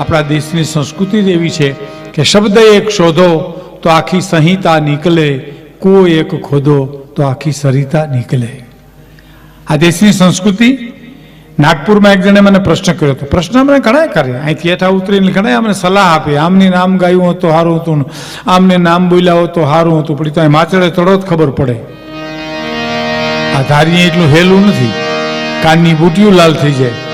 આપણા દેશની સંસ્કૃતિ જ એવી છે કે શબ્દ એક શોધો તો આખી સંહિતા નીકળે, કૂવો એક ખોદો તો આખી સરિતા નીકળે. આ દેશની સંસ્કૃતિ, નાગપુરમાં એક જણે મને પ્રશ્ન કર્યો હતો. પ્રશ્ન અમને ઘણા કર્યા. અહીંથી હેઠા ઉતરીને ઘણા અમને સલાહ આપી. આમની નામ ગાયું હતું સારું હતું આમને નામ બોલ્યા હોત તો સારું હતું. તો ત્યાં માચડે તળો જ ખબર પડે. આ ધારીએ એટલું હેલું નથી. કાનની બુટીયું લાલ થઈ જાય.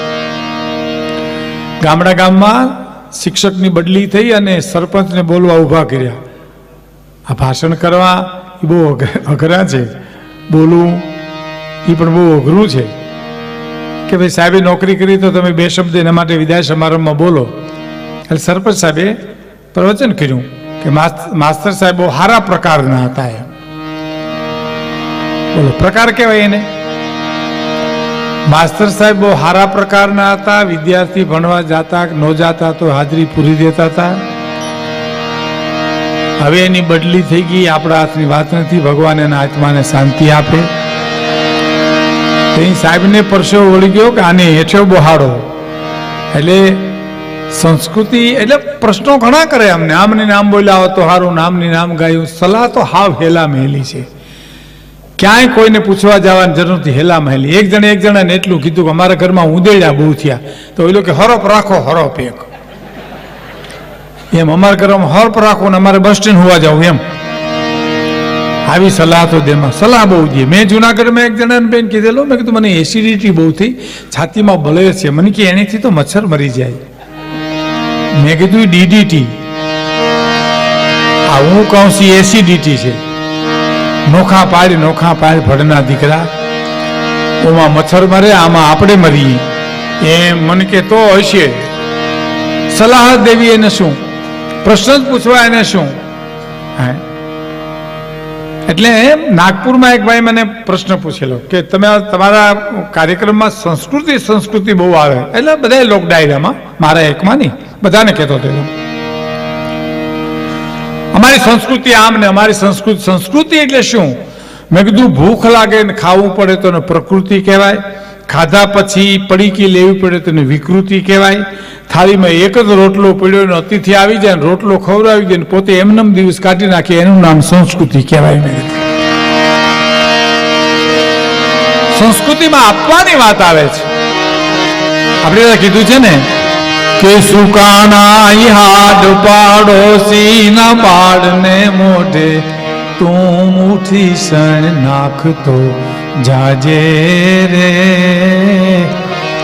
ગામડા ગામમાં શિક્ષકની બદલી થઈ અને સરપંચને બોલવા ઊભા કર્યા. આ ભાષણ કરવા એ બહુ અઘ- અઘરા છે. બોલવું એ પણ બહુ અઘરું છે. કે ભાઈ સાહેબે નોકરી કરી તો તમે બે શબ્દ એના માટે વિદાય સમારંભમાં બોલો. એટલે સરપંચ સાહેબે પ્રવચન કર્યું કે માસ- માસ્તર સાહેબ બહુ સારા પ્રકારના હતા એમ. બોલો, પ્રકાર કહેવાય એને? માસ્તર સાહેબ બહુ સારા પ્રકારના હતા, વિદ્યાર્થી ભણવા જાતા, ન જાતા તો હાજરી પૂરી દેતા હતા. હવે એની બદલી થઈ ગઈ, આપણા હાથની વાત નથી, ભગવાન એના આત્માને શાંતિ આપે. તે સાહેબને પરસો વળી ગયો કે આને હેઠે બહાડો. એટલે સંસ્કૃતિ, એટલે પ્રશ્નો ઘણા કરે અમને. આમની નામ બોલ્યા હો તો સારું નામની નામ ગાયું. સલાહ તો હાવ હેલા મહેલી છે. ક્યાંય કોઈને પૂછવા જવાની જરૂર નથી. હેલા મહેલી. એક જણે એક જણાને એટલું કીધું કે અમારા ઘરમાં ઉંદેડા બહુ થયા. તો એ લોકો હરોપ રાખો, હરોપ એક. એમ અમારા ઘરમાં હરોપ રાખો ને અમારે બસ સ્ટેન્ડ હોવા જાવ એમ. આવી સલાહ તો દેમાં. સલાહ બહુ દે. મેં જુનાગઢમાં એક જણાને બેન કીધેલું, મેં કીધું, મને એસિડિટી બહુ થઈ. છાતીમાં બળે છે. મને કે, એનીથી તો મચ્છર મરી જાય. મેં કીધું ડીડીટી આ હું કહું છું એસિડિટી છે. નોખા પાડ નોખા પાડ ભડના દીકરા. ઓમાં મચ્છર મરે, આમાં આપણે મરીએ. એમ મન કે તો હશે. સલાહ દેવી એને શું? પ્રશ્ન જ પૂછવા એને શું? હે? એટલે નાગપુરમાં એક ભાઈ મને પ્રશ્ન પૂછેલો કે તમે તમારા કાર્યક્રમમાં સંસ્કૃતિ સંસ્કૃતિ બહુ આવે. એટલે બધા લોક ડાયરામાં મારા એકમાં નહીં, બધાને કહેતો હતો. અમારી સંસ્કૃતિ આમ ને અમારી સંસ્કૃતિ સંસ્કૃતિ એટલે શું? મેં કીધું, ભૂખ લાગે ને ખાવું પડે તો પ્રકૃતિ કહેવાય, ખાધા પછી પડીકી લેવી પડે તો એને વિકૃતિ કહેવાય. થાળીમાં એક જ રોટલો પડ્યો ને અતિથિ આવી જાય ને રોટલો ખવડાવી દે ને પોતે એમનેમ દિવસ કાઢી નાખે, એનું નામ સંસ્કૃતિ કહેવાય મેં સંસ્કૃતિમાં આપવાની વાત આવે છે. આપણે કીધું છે ને કે સુકાણા હાડ પાડોશી ના બાળને મોઢે. તું મુઠી સણ નાખતો જાજે રે.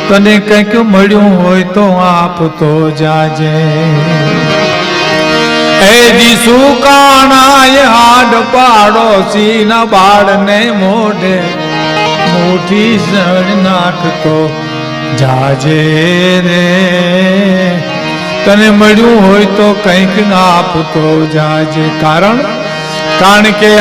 તને કંઈક મળ્યું હોય તો આપતો જાજે. એજી સુકાણા હાડ પાડોશી ના બાળને મોઢે. મોટી સણ નાખતો જાજે રે. તને મળ્યું હોય તો કંઈક ના આપતો જાજે. કારણ? કારણ કે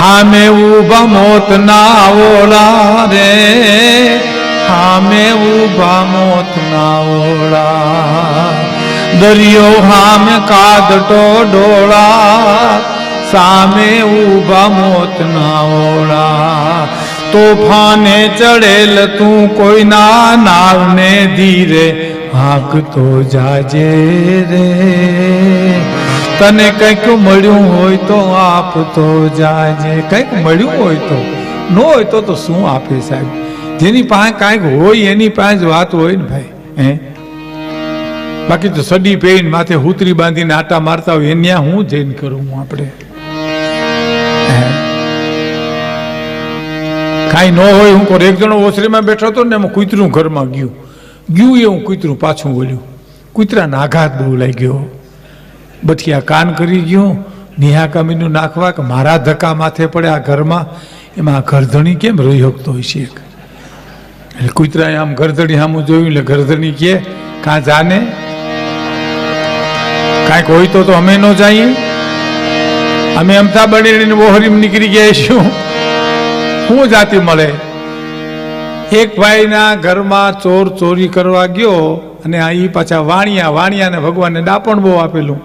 હામે ઊભા મોત ના ઓળા રે. હામે ઊભા મોત ના ઓળા. દરિયો હામે કાદટો ડોળા. સામે ઊભા મોત ના ઓળા. તોફાને ચડેલ તું કોઈના નાવને ધીરે હાંકતો જાજે રે. તને કંઈક મળ્યું હોય તો આપતો જાજે. કંઈક મળ્યું હોય તો, ન હોય તો તો શું આપે સાહેબ? જેની પાસે કાંઈક હોય, એની પાસે જ વાત હોય ને ભાઈ, હે? બાકી તો સડી પેઈન માથે હુતરી બાંધીને આટા મારતા હોય, એન્યા હું જઈને કરું હું આપણે? કાંઈ ન હોય, હું કોઈ એક જણો ઓસરીમાં બેઠો હતો ને એમાં કૂતરું ઘરમાં ગયું. ગયું હું કૂતરું પાછું વળ્યું. કૂતરાના આઘાત બહુ લાગ્યો. બઠિયા કાન કરી ગયું નિહાકામીનું નાખવા કે મારા ધક્કા માથે પડે આ ઘરમાં. એમાં આ ઘરધણી કેમ રહી શકતો હોય છે? એટલે કૂતરાએ આમ ઘરધણી સામું જોયું, એટલે ઘરધણી કહે, કાં જાને? કાંઈક હોય તો અમે ન જઈએ. અમે અમતા બનેડીને બોહરીમ નીકળી ગયા શું શું જાતિ મળે? એક ભાઈના ઘરમાં ચોર ચોરી કરવા ગયો અને આ ઈ પાછા વાણિયા વાણિયાને ભગવાનને ડાપણ બહુ આપેલું.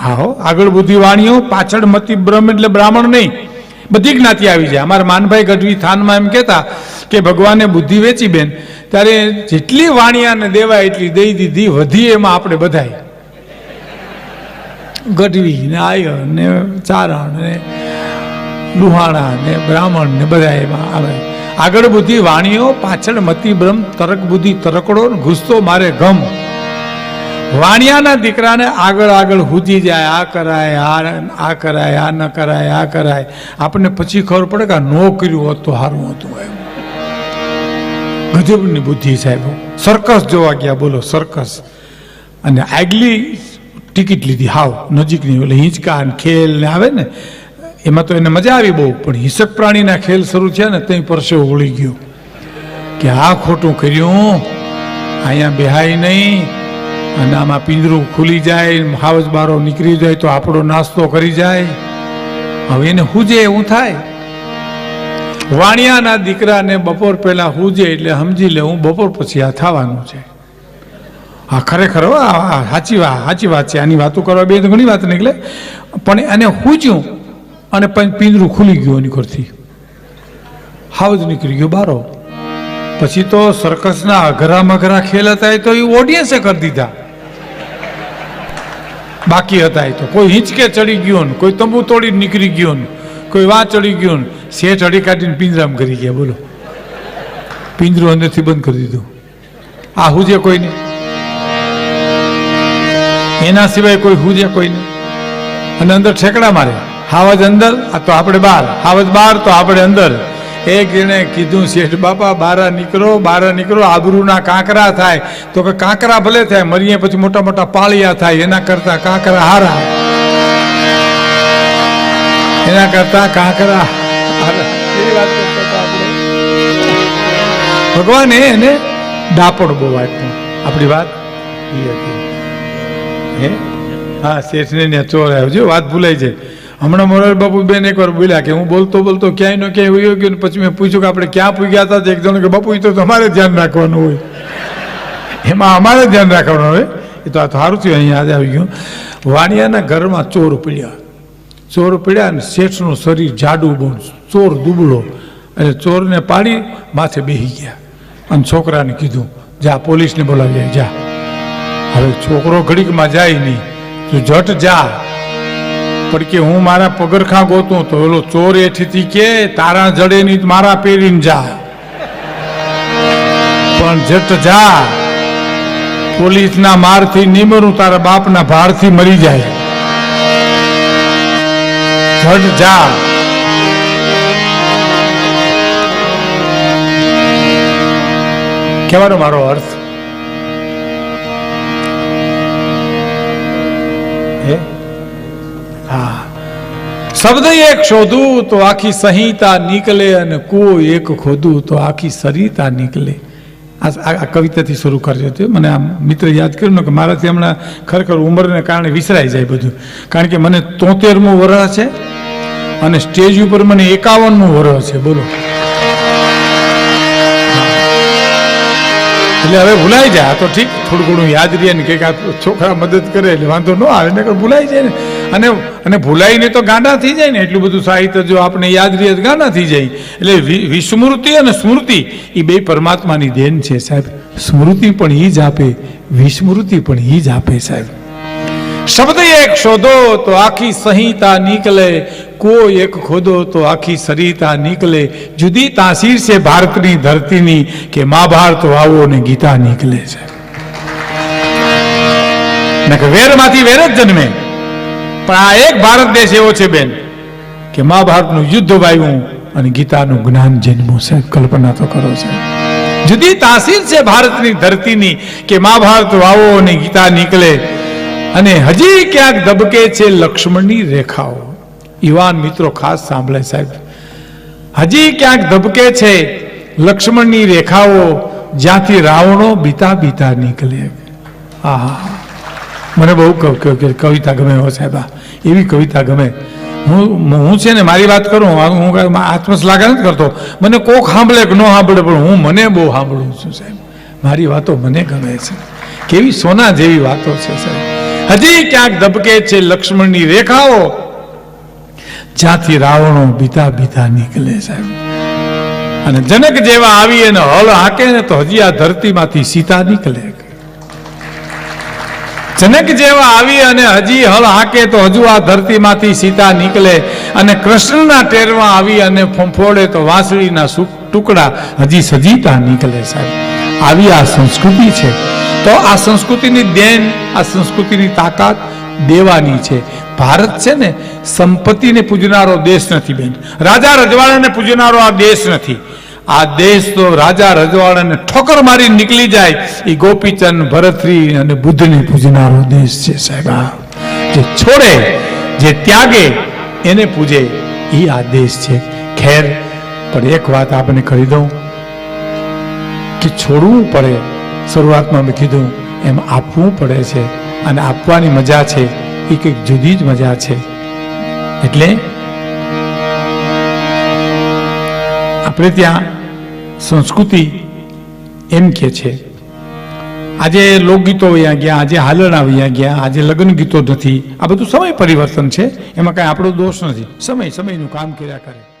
હા હો આગળ બુદ્ધિ વાણીઓ, પાછળ મતી બ્રહ્મ એટલે બ્રાહ્મણ નહીં. બધી જ્ઞાતિ આવી જાય. અમારા માનભાઈ ગઢવી થાનમાં એમ કહેતા કે ભગવાને બુદ્ધિ વેચી બેન, ત્યારે જેટલી વાણિયાને દેવાય એટલી દઈ દીધી, વધી એમાં આપણે બધાય. ગઢવી ને આયર ને ચારણ ને લુહાણા ને બ્રાહ્મણ ને બધા એમાં આવે. આગળ બુદ્ધિ વાણીઓ, પાછળ મતિ બ્રહ્મ તરક બુદ્ધિ તરકડો ઘૂસતો મારે ગમ. વાણિયાના દીકરાને આગળ આગળ હુજી જાય, આ કરાય, આ આ કરાય, આ ન કરાય, આ કરાય. આપણને પછી ખબર પડે કે નો કર્યું હોત તો સારું હતું એમ. ગજબની બુદ્ધિ સાહેબ. સર્કસ જોવા ગયા, બોલો સર્કસ. અને આગલી ટિકિટ લીધી, હાવ, નજીકની, એટલે હિંચકા ખેલ ને આવે ને એમાં તો એને મજા આવી બહુ, પણ હિંસક પ્રાણીના ખેલ શરૂ થયા ને ત્યાં પરસેવો વળી ગયો. કે આ ખોટું કર્યું, અહીંયા બેહાય નહીં, અને આમાં પિંજરું ખુલી જાય હાવજ બારો નીકળી જાય, તો આપણો નાસ્તો કરી જાય. હવે એને હુજે એવું થાય. વાણિયાના દીકરાને બપોર પહેલા હુજે એટલે સમજી લે હું બપોર પછી આ થવાનું છે. હા ખરેખર સાચી વાત સાચી વાત છે. આની વાતો કરવા બે તો ઘણી વાત નીકળે. પણ એને હુજ્યું. અને પિંજરું ખુલી ગયું એની કરથી હાવજ નીકળી ગયો બારો. પછી તો સર્કસના અઘરા મઘરા ખેલ હતા એ તો એ ઓડિયન્સે કરી દીધા. બાકી હતા તો. કોઈ હિંચકે ચડી ગયો ને, કોઈ તંબુ તોડી નીકળી ગયો ને, કોઈ વા ચડી ગયો ને સે અડી કાઢીને પિંજરામ કરી ગયા, બોલો. પિંજરું અંદરથી બંધ કરી દીધું. આ હુજે કોઈને? એના સિવાય કોઈ હુજે કોઈને? અને અંદર ઠેકડા મારે હાવજ અંદર? તો આપણે બહાર હાવજ બહાર તો આપણે અંદર. એક એણે કીધું, શેઠ બાપા, બારા નીકળો બારા નીકળો, આબરૂના કાંકરા થાય. તો કે કાંકરા ભલે થાય, મરીએ પછી મોટા મોટા પાળિયા થાય, એના કરતા કાંકરા હારા. એના કરતા કાંકરા ભગવાન એને ડાપડ બહુ આપ્યું. આપણી વાત? એ હતી. હે? હા, શેઠને ને ચોર આવ્યો. જો વાત ભૂલાઈ જાય. હમણાં મોરારી બાપુબેન એકવાર બોલ્યા કે હું બોલતો બોલતો ક્યાંય ન ક્યાંય વયો ગયો ને પછી મેં પૂછ્યું કે આપણે ક્યાં પૂગ્યા હતા એક જણ કે બાપુ એ તો તમારે ધ્યાન રાખવાનું હોય. એમાં અમારે ધ્યાન રાખવાનું હોય. એ તો આ સારું થયું, અહીંયા આજે આવી ગયું. વાણિયાના ઘરમાં ચોર પડ્યા. ચોર પડ્યા અને શેઠનું શરીર જાડું બોન ચોર દુબળો. અને ચોરને પાડી માથે બેસી ગયા. અને છોકરાને કીધું, જા, પોલીસને બોલાવી જા. હવે છોકરો ઘડીકમાં જાય નહીં. તું જટ જા. પણ કે હું મારા પગરખા ગોતું તો ઓલો ચોર એઠીથી કે, તારા જડે ની મારા પહેરીને જા. પણ જટ જા. પોલીસના મારથી નિમરું તારા બાપના ભારથી મરી જાય. જટ જા. કહેવાનો મારો અર્થ? હા. શબ્દ એક શોધું તો આખી સંહિતા નીકળે અને કુઓ એક ખોદું તો આખી સરિતા નીકળે. આ કવિતાથી શરૂ કરજો તે. મને આમ મિત્ર યાદ કર્યું ને કે મારાથી હમણાં ખરેખર ઉંમરને કારણે વિસરાઈ જાય બધું. કારણ કે મને તોતેરમું વર્ષ છે અને સ્ટેજ ઉપર મને એકાવનમું વર્ષ છે. બોલો. એટલે હવે ભૂલાઈ જાય તો ઠીક, થોડું ઘણું યાદ રહે ને કંઈક આ છોકરા મદદ કરે એટલે વાંધો ન આવે. ને ભૂલાઈ જાય ને. અને અને ભૂલાઈને તો ગાંડા થઈ જાય ને, એટલું બધું સાહિત્ય જો આપણે યાદ રહીએ ગાંડા થઈ જાય. એટલે વિસ્મૃતિ અને સ્મૃતિ એ બે પરમાત્માની દેન છે સાહેબ. સ્મૃતિ પણ એ જ આપે, વિસ્મૃતિ પણ એ જ આપે સાહેબ. શબ્દ એક શોધો તો આખી સંહિતા નીકળે, કોઈ એક ખોદો તો આખી સરિતા નીકળે. જુદી તાસીર છે ભારતની ધરતીની કે મહાભારત વાવો ને ગીતા નીકળે છે વેરમાંથી વેર જ જન્મે. પણ આ એક ભારત દેશ એવો છે, બેન, કે મહાભારતનું યુદ્ધ વાયું અને ગીતાનું જ્ઞાન જન્મું છે. કલ્પના તો કરો છે. જુદી તાસીર છે ભારતની ધરતીની કે મહાભારત વાવો અને ગીતા નીકળે. અને હજી ક્યાંક દબકે છે લક્ષ્મણની રેખાઓ. યુવાન મિત્રો ખાસ સાંભળે સાહેબ. હજી ક્યાંક ધબકે છે લક્ષ્મણની રેખાઓ જ્યાંથી રાવણો બીતા બીતા નીકળે. આહા. મને બહુ કવિતા ગમે હો સાહેબ એવી કવિતા ગમે. હું હું છે ને મારી વાત કરું, હું આત્મશ્લાઘા નથી કરતો. મને કોક સાંભળે કે ન સાંભળે પણ હું મને બહુ સાંભળું છું સાહેબ. મારી વાતો મને ગમે છે. કેવી સોના જેવી વાતો છે સાહેબ. હજી ક્યાંક ધબકે છે લક્ષ્મણની રેખાઓ, જ્યાંથી રાવણો બીતા બીતા નીકળે સાહેબ. અને જનક જેવા આવી અને હળ હાકે ને તો હજી આ ધરતીમાંથી સીતા નીકળે. જનક જેવા આવી અને હજી હળ હાકે તો હજુ આ ધરતીમાંથી સીતા નીકળે અને કૃષ્ણના ટેરમાં આવી અને ફંફોડે તો વાંસળીના ટુકડા હજી સજીતા નીકળે સાહેબ. આવી આ સંસ્કૃતિ છે. તો આ સંસ્કૃતિની દેન, આ સંસ્કૃતિની તાકાત દેવાની છે. ભારત છે ને સંપત્તિને પૂજનારો દેશ નથી બેન. રાજા રજવાડાને પૂજનારો આ દેશ નથી. આ દેશ તો રાજા રજવાડાને ઠોકર મારી નીકળી જાય. એ ગોપીચંદ ભરતરી અને બુદ્ધને પૂજનારો દેશ છે સાહેબ. જે છોડે, જે ત્યાગે, એને પૂજે. એ આ દેશ છે. ખેર, પણ એક વાત આપને કહી દઉં કે છોડવું પડે. શરૂઆતમાં મેં કીધું, એમ આપવું પડે છે. અને આપવાની મજા છે. એ કંઈક જુદી જ મજા છે. એટલે આપણે ત્યાં સંસ્કૃતિ એમ કે છે. આજે લોકગીતો વયા ગયા, આજે હાલરણા વયા ગયા, આજે લગ્ન ગીતો નથી. આ બધું સમય પરિવર્તન છે. એમાં કાંઈ આપણો દોષ નથી. સમય સમયનું કામ કર્યા કરે.